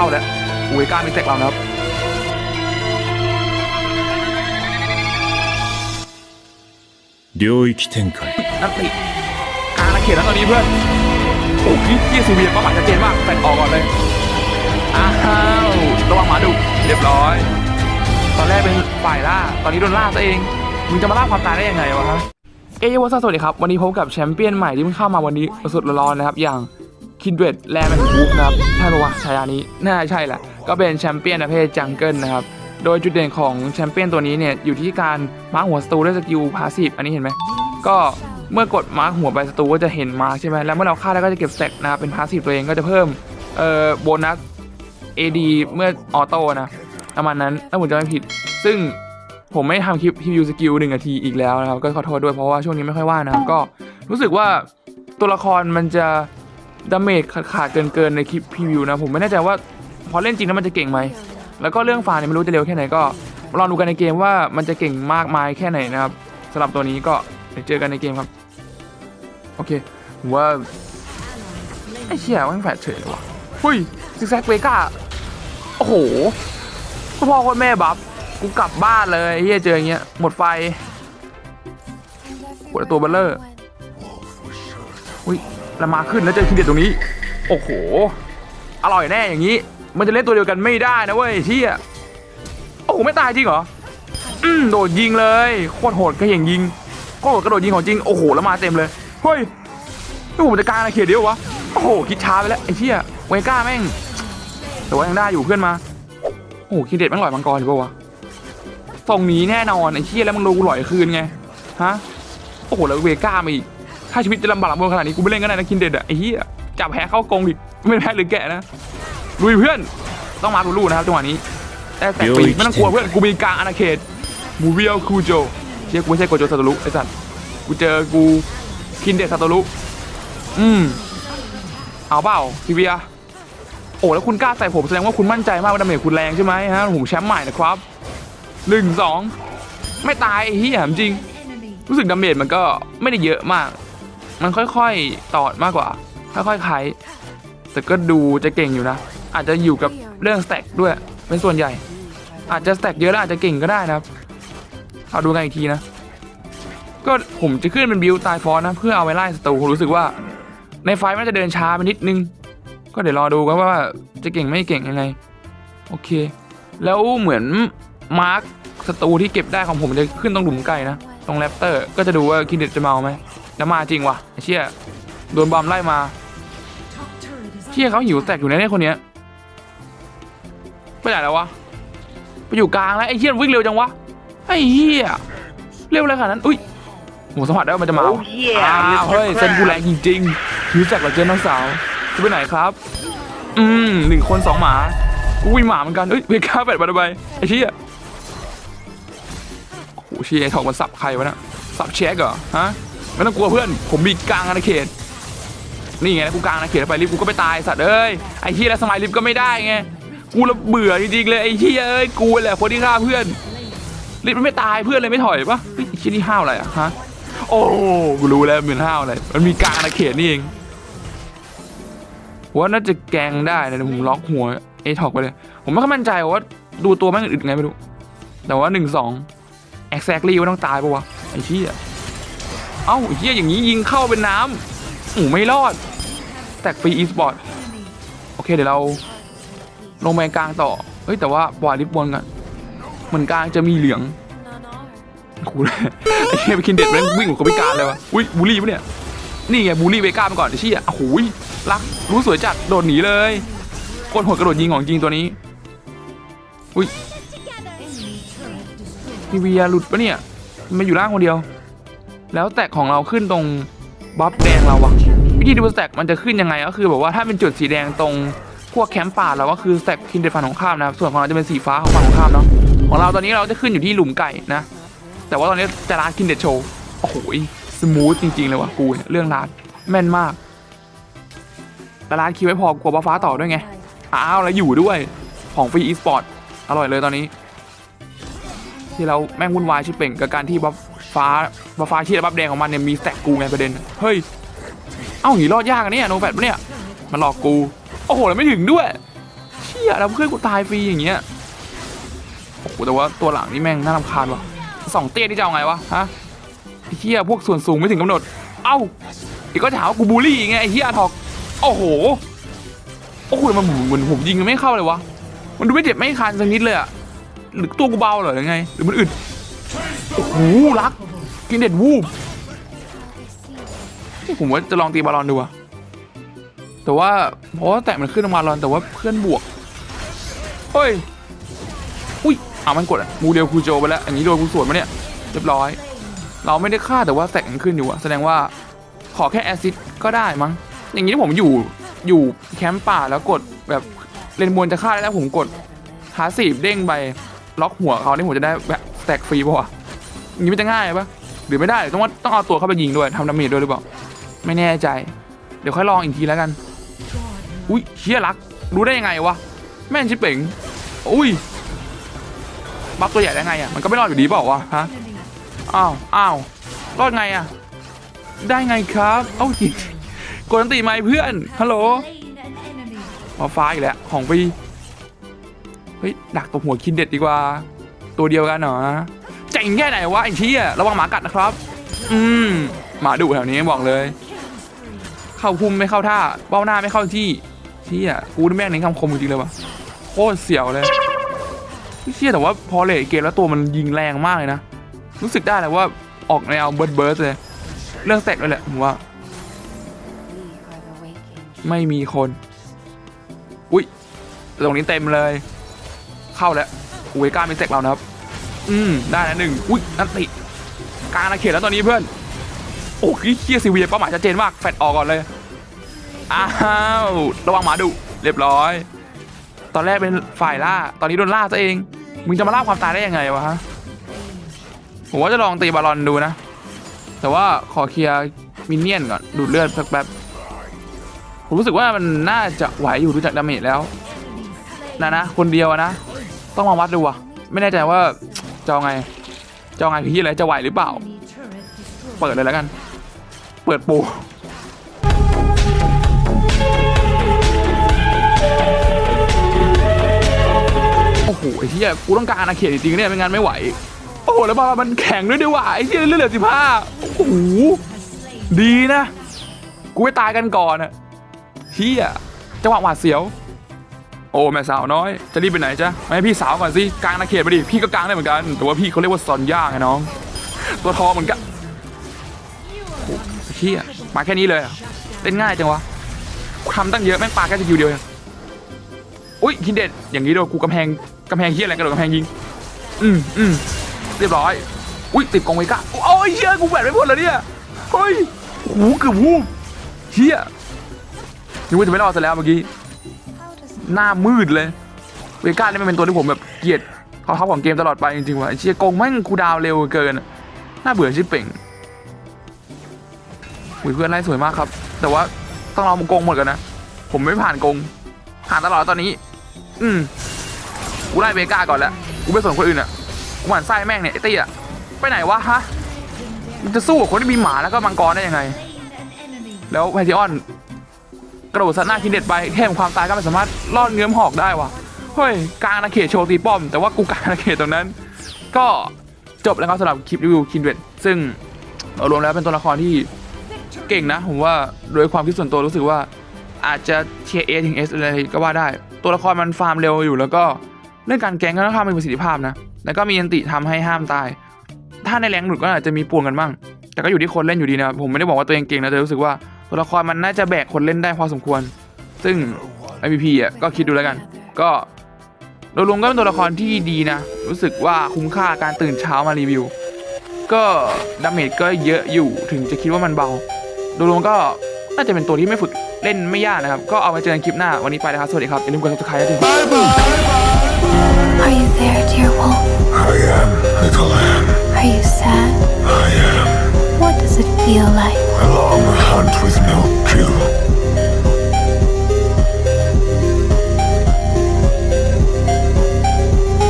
เข้าแล้วอูเวก้ามีแตกเรานะครับ 领域展开 นักติกลางอาเขตแล้วตอนนี้เพื่อนโอ้ยยี่ซีเวียเป้าหมายชัดเจนมากแตกออกก่อนเลยอ้าวระวังหมาดุเรียบร้อย ตอนแรกเป็นฝ่ายล่า ตอนนี้โดนล่าตัวเอง มึงจะมาล่าความตายได้ยังไงวะฮะ เอเยวสวัสดีครับ วันนี้พบกับแชมเปี้ยนใหม่ที่เพิ่งเข้ามาวันนี้สดๆร้อนๆนะครับ อย่าง คินเดรดแลแมนบูฟนะครับใช่ปะวะชายานี้น่าใช่แหละ ก็เป็นแชมเปี้ยนประเภทจังเกิลนะครับ โดยจุดเด่นของแชมเปี้ยนตัวนี้เนี่ย อยู่ที่การมาร์คหัวสตูด้วยสกิลพาสีฟอันนี้เห็นไหม ก็เมื่อกดมาร์คหัวไปสตูก็จะเห็นมาร์คใช่ไหมแล้วเมื่อเราฆ่าแล้วก็จะเก็บแต็กนะครับเป็นพาสีฟตัวเองก็จะเพิ่มเอ่อโบนัส AD เมื่อออโต้นะประมาณนั้นถ้าผมจะไม่ผิด ซึ่งผมไม่ทำคลิปรีวิวสกิลหนึ่งนาทีอีกแล้วนะครับ ก็ขอโทษด้วยเพราะว่าช่วงนี้ไม่ค่อยว่างนะครับก็รู้สึกว่าตัวละครมันจะ ดาเมจขาดเกินๆในคลิปพรีวิวนะ ผมไม่แน่ใจว่าพอเล่นจริงแล้วมันจะเก่งไหม แล้วก็เรื่องฟาเนี่ยไม่รู้จะเร็วแค่ไหนก็ลองดูกันในเกมว่ามันจะเก่งมากมายแค่ไหนนะครับสำหรับตัวนี้ก็เดี๋ยวเจอกันในเกมครับ โอเคผมว่าไอ้เชี่ยมันแฝดเฉยเลยว่ะหุ้ยซิกแซกเวก้าโอ้โหคุณพ่อคุณแม่บัฟกูกลับบ้านเลยเฮียเจออย่างเงี้ยหมดไฟปวดตัวเบลเลอร์อุ้ย แล้วมาขึ้นแล้วเจอทีเด็ดตรงนี้ โอ้โห อร่อยแน่อย่างนี้ มันจะเล่นตัวเดียวกันไม่ได้นะเว้ยเชี่ยโอ้โหไม่ตายจริงเหรอ อืมโดดยิงเลย โคตรโหดก็อย่างยิงโคตรโหดกระโดดยิงของจริง โอ้โห แล้วมาเต็มเลย เฮ้ยนี่ผมจะกลางอะไรเขียดเดียววะ โอ้โห คิดช้าไปแล้วไอ้เชี่ยเวก้าแม่ง แต่ว่ายังได้อยู่เพื่อนมา โอ้โหคิดเด็ดแม่งหลอยมังกรหรือเปล่าวะทรงนี้แน่นอนไอ้เชี่ยแล้วมึงรู้กูหลอยคืนไง ฮะ โอ้โห แล้วเวก้ามาอีก ถ้าชีวิตจะลำบากลำบนขนาดนี้กูไม่เล่นก็ได้นะคินเด็ดอะไอ้เหี้ยจับแพ้เข้ากรงดิไม่แพ้หรือแกะนะลุยเพื่อนต้องมาลูๆนะครับจังหวะนี้ แต่แต่ปีกไม่ต้องกลัวเพื่อนกูมีกลางอาณาเขตมูเรียลคูโจเชี่ยกูไม่ใช่โกโจซาโตรุไอ้สัตว์กูเจอกูคินเด็ดซาโตรุอืมเอาเปล่าทีเวียโอ้แล้วคุณกล้าใส่ผมแสดงว่าคุณมั่นใจมากว่าดาเมจคุณแรงใช่ไหมฮะผมแชมป์ใหม่นะครับหนึ่งสองไม่ตายไอ้เหี้ยจริง รู้สึกดาเมจมันก็ไม่ได้เยอะมาก มันค่อยๆตอดมากกว่า ค่อยๆไขแต่ก็ดูจะเก่งอยู่นะ อาจจะอยู่กับเรื่องสแต็กด้วย เป็นส่วนใหญ่ อาจจะสแต็กเยอะแล้วอาจจะเก่งก็ได้นะครับ เอาดูกันอีกทีนะ ก็ผมจะขึ้นเป็นบิวตายฟอนนะ เพื่อเอาไว้ไล่ศัตรูผมรู้สึกว่า ในไฟมันจะเดินช้าไปนิดนึง ก็เดี๋ยวรอดูกันว่าจะเก่งไม่เก่งยังไง โอเค แล้วเหมือนมาร์คศัตรูที่เก็บได้ของผมจะขึ้นตรงหลุมไก่นะ ตรงแรปเตอร์ ก็จะดูว่าคินเด็ดจะเมาไหม แล้วมาจริงว่ะไอ้เชี่ยโดนบอมไล่มาเชี่ยเขาหิวแตกอยู่ในเนี่ยคนเนี้ยไปไหนแล้ววะไปอยู่กลางแล้วไอ้เชี่ยวิ่งเร็วจังวะไอ้เหี้ยเร็วเลยขนาดนั้นอุ้ยหมูสัมผัสได้ว่ามันจะมาโอ้เหี้ยอ้าวเฮ้ยเซนกูแรงจริงๆหิวแตกเหลือเกินน้องสาวจะไปไหนครับ อืมหนึ่งคนสองหมากูวิ่งหมาเหมือนกันเอ้ยเวก้าแปดมาทำไมไอ้เชี่ยโอ้โหเชียร์ไอ้ทองมันสับใครวะเนะสับเช็คเหรอฮะ ไม่ต้องกลัวเพื่อน ผมมีกลางอาณาเขต นี่ไงแล้วกูกลางอาณาเขตไปลิฟกูก็ไปตายสัตว์เอ้ย ไอ้เฮียแล้วสมัยลิฟก็ไม่ได้ไง กูละเบื่อจริงๆเลยไอ้เฮียเอ้ย กูแหละคนที่ฆ่าเพื่อน ลิฟมันไม่ตายเพื่อนเลยไม่ถอยปะเฮ้ยไอ้เฮียนี่ห้าวอะไรอะฮะ โอ้กูรู้แล้วมันห้าวอะไร มันมีกลางอาณาเขตนี่เองว่าน่าจะแกงได้นะผมล็อกหัวเอทอกไปเลย ผมไม่ค่อยมั่นใจว่าดูตัวแม่งอึดไงไม่รู้ แต่ว่าหนึ่งสอง exactly ว่าต้องตายปะวะไอ้เชี่ย เอ้าไอ้เชี่ยอย่างนี้ยิงเข้าเป็นน้ำโอ้ไม่รอด แตกฟรีอีสปอร์ตโอเคเดี๋ยวเราลงไปกลางต่อ เฮ้ยแต่ว่าปล่อยลิฟต์บนกันเหมือนกลางจะมีเหลืองคูเลยไอ้เชี่ยไปกินเด็ดแม่งวิ่งกับคนพิการเลยวะอุ้ยบูลลี่ปะเนี่ย นี่ไงบูลลี่เวก้าไปก่อนไอ้เชี่ยโอ้โหยรักรู้สวยจัดโดดหนีเลยโคตรโหดกระโดดยิงของจริงตัวนี้ อุ้ยทีเวียหลุดปะเนี่ย มันอยู่ล่างคนเดียว แล้วแตกของเราขึ้นตรงบัฟแดงเราอะวิธีดูสแต็กมันจะขึ้นยังไงก็คือแบบว่าถ้าเป็นจุดสีแดงตรงพวกแคมป์ป่าเราก็คือสแต็กคินเดฝั่งของข้ามนะครับส่วนของเราจะเป็นสีฟ้าของฝั่งของข้ามเนาะของเราตอนนี้เราจะขึ้นอยู่ที่หลุมไก่นะ แต่ว่าตอนนี้จะร้านคินเดโชว์โอ้โหสมูทจริงๆเลยว่ะกูเนี่ยเรื่องร้านแม่นมากแต่ร้านคิวไม่พอกลัวบัฟฟ้าต่อด้วยไงอ้าวแล้วอยู่ด้วยของฟรีอีสปอร์ตอร่อยเลยตอนนี้ ที่เราแม่งวุ่นวายชิบเป่งกับการที่บัฟ ฟ้าบัฟฟ้าชีและบัฟแดงของมันเนี่ยมีแตกกูไงประเด็น เฮ้ย เอ้าหนีรอดยากอะเนี่ยโนแฟตปะเนี่ย มันหลอกกู โอ้โหแล้วไม่ถึงด้วย เชี่ยแล้วเพื่อนกูตายฟรีอย่างเงี้ย โอ้โหแต่ว่าตัวหลังนี่แม่งน่ารำคาญว่ะสองเตี้ยนี่จะเอาไงวะฮะไอ้เฮียพวกส่วนสูงไม่ถึงกำหนด เอ้าอีกก็จะหาว่ากูบูลลี่ไงไอ้เฮียทอก โอ้โห โอ้โหมันเหมือนผมยิงมันไม่เข้าเลยวะ มันดูไม่เจ็บไม่คันสักนิดเลยอะหรือตัวกูเบาเหรอหรือไง หรือมันอึด โอ้โหรัก กินเด็ดวูบผมว่าจะลองตีบอลลอนดูอะแต่ว่าเพราะว่าแตะมันขึ้นมาลอนแต่ว่าเพื่อนบวกเฮ้ยอุ้ยเอามันกดอะมูเดียวคูโจไปแล้วอันนี้โดนกูสวนมาเนี่ยเรียบร้อย เราไม่ได้ฆ่าแต่ว่าแตกมันขึ้นอยู่อะแสดงว่าขอแค่แอซิดก็ได้มั้งอย่างนี้ถ้าผมอยู่อยู่แคมป์ป่าแล้วกดแบบเลนบนจะฆ่าได้แล้วผมกดหาสีบเด้งไปล็อกหัวเขานี่ผมจะได้แบบแตกฟรีป่ะ อย่างนี้มันจะง่ายปะหรือไม่ได้ต้องว่าต้องเอาตัวเข้าไปยิงด้วยทำดาเมจด้วยหรือเปล่าไม่แน่ใจ เดี๋ยวค่อยลองอีกทีแล้วกัน อุ้ยเชี่ยรัก รู้ได้ยังไงวะ แม่นชิบเป๋งอุ้ยบัฟตัวใหญ่ได้ไงอะ มันก็ไม่รอดอยู่ดีเปล่าวะฮะ อ้าว อ้าว รอดไงอะ ได้ไงครับ เอ้าจิกดอันตีไหมเพื่อน ฮัลโหลมาฟ้าอีกแล้ว ของฟรีเฮ้ย ดักตัวหัวคินเด็ดดีกว่า ตัวเดียวกันเหรอ เจ๋งแค่ไหนวะไอ้เชี่ยระวังหมากัดนะครับ อืมหมาดุแถวนี้บอกเลย เข้าพุ่มไม่เข้าท่าเบ้าหน้าไม่เข้าที่เชี่ยกูนี่แม่งเน้นคำคมจริงเลยวะโคตรเสียวเลยเชี่ยแต่ว่าพอเลทเกมแล้วตัวมันยิงแรงมากเลยนะรู้สึกได้เลยว่าออกแนวเบิร์ดเบิร์ดเลยเรื่องแตกเลยแหละผมว่า ไม่มีคน อุ้ยตรงนี้เต็มเลย เข้าแล้วอูเวก้าเป็นแตกเรานะครับ อืมได้แล้วหนึ่งอุ้ยนันติกลางอาณาเขตแล้วตอนนี้เพื่อนโอ้ยเคียซีเวียเป้าหมายชัดเจนมากแฟดออกก่อนเลยอ้าวระวังหมาดุเรียบร้อย ตอนแรกเป็นฝ่ายล่าตอนนี้โดนล่าซะเองมึงจะมาล่าความตายได้ยังไงวะฮะผมว่าจะลองตีบอลลอนดูนะ แต่ว่าขอเคลียร์มินเนี่ยนก่อนดูดเลือดแป๊บผมรู้สึกว่ามันน่าจะไหวอยู่ดูจากดาเมจแล้วนะนะคนเดียวนะ ต้องมาวัดดูอะไม่แน่ใจว่า จะเอาไงจะเอาไงพี่อะไรจะไหวหรือเปล่า เปิดเลยแล้วกัน เปิดปูโอ้โหไอ้เหี้ยกูต้องการอาณาเขตจริงๆเนี่ยไม่งั้นไม่ไหว โอ้โหแล้วบอลมันแข็งด้วยดีว่ะไอ้เหี้ยเลือดเหลือสิบห้าโอ้โหดีนะ กูไปตายกันก่อนอะเหี้ยจังหวะหวาดเสียว โอ้แม่สาวน้อย จะรีบไปไหนจ๊ะมาให้พี่สาวก่อนสิกลางอาเขตไปดิพี่ก็กลางได้เหมือนกันแต่ว่าพี่เขาเรียกว่าซอนย่าไงน้อง ตัวทองเหมือนกันโอ้เฮียมาแค่นี้เลยเล่นง่ายจังวะทำตั้งเยอะแม่งปาแค่สกิลเดียวเองอุ้ยคินเด็ดอย่างนี้ด้วยกูกำแพงกำแพงเฮียอะไรกระโดดกำแพงยิงอืมอืมเรียบร้อยอุ้ยติดกองไว้ก้าโอ้ยเฮียกูแหวนไม่พ้นเลยเนี่ยเฮ้ยโอ้โหเกือบวูบเฮียนึกว่าจะไม่รอดซะแล้วเมื่อกี้ หน้ามืดเลย เวก้านี่มันเป็นตัวที่ผมแบบเกลียดเขาทับของเกมตลอดไปจริงๆว่ะไอ้เชียโกงแม่งคูดาวเร็วเกินน่าเบื่อชิบเป่งอุยเพื่อนไล่สวยมากครับ แต่ว่าต้องรอมึงโกงหมดกันนะ ผมไม่ผ่านโกงผ่านตลอดตอนนี้ อืมกูไล่เบก้าก่อนแล้วกูไม่สนคนอื่นอะกูหมันไส้แม่งเนี่ยไอ้ตี้ยไปไหนวะฮะมันจะสู้กับคนที่มีหมาแล้วก็มังกรได้ยังไง แล้วแพทิออน กระโดดสัตว์หน้าคินเด็ดไปแค่ความตายก็ไม่สามารถรอดเงื้อมหอกได้วะเฮ้ยกลางอาเขตโชว์ตีป้อม แต่ว่ากูกลางอาเขตตรงนั้น ก็จบแล้วครับสำหรับคลิปรีวิวคินเด็ดซึ่งรวมแล้วเป็นตัวละครที่เก่งนะผมว่าโดยความคิดส่วนตัวรู้สึกว่าอาจจะเทียเอถึงเอสอะไรก็ว่าได้ ตัวละครมันฟาร์มเร็วอยู่แล้วก็เรื่องการแกงก็ต้องทำมีประสิทธิภาพนะ แล้วก็มียันติทำให้ห้ามตาย ถ้าในแรงหนุดก็อาจจะมีป่วงกันบ้าง แต่ก็อยู่ที่คนเล่นอยู่ดีนะ ผมไม่ได้บอกว่าตัวเองเก่งนะ แต่รู้สึกว่า ตัวละครมันน่าจะแบกคนเล่นได้พอสมควร ซึ่ง MVP อะก็คิดดูแล้วกัน ก็โดยรวมก็เป็นตัวละครที่ดีนะ รู้สึกว่าคุ้มค่าการตื่นเช้ามารีวิว ก็ดาเมจก็เยอะอยู่ถึงจะคิดว่ามันเบา โดยรวมก็น่าจะเป็นตัวที่ไม่ฝึกเล่นไม่ยากนะครับ ก็เอาไว้เจอกันคลิปหน้า วันนี้ไปนะครับ สวัสดีครับ อย่าลืมกด subscribe ด้วย Are you there, dear wolf? I am little lamb. Are you sad? I am What it feel like? A long hunt with no kill.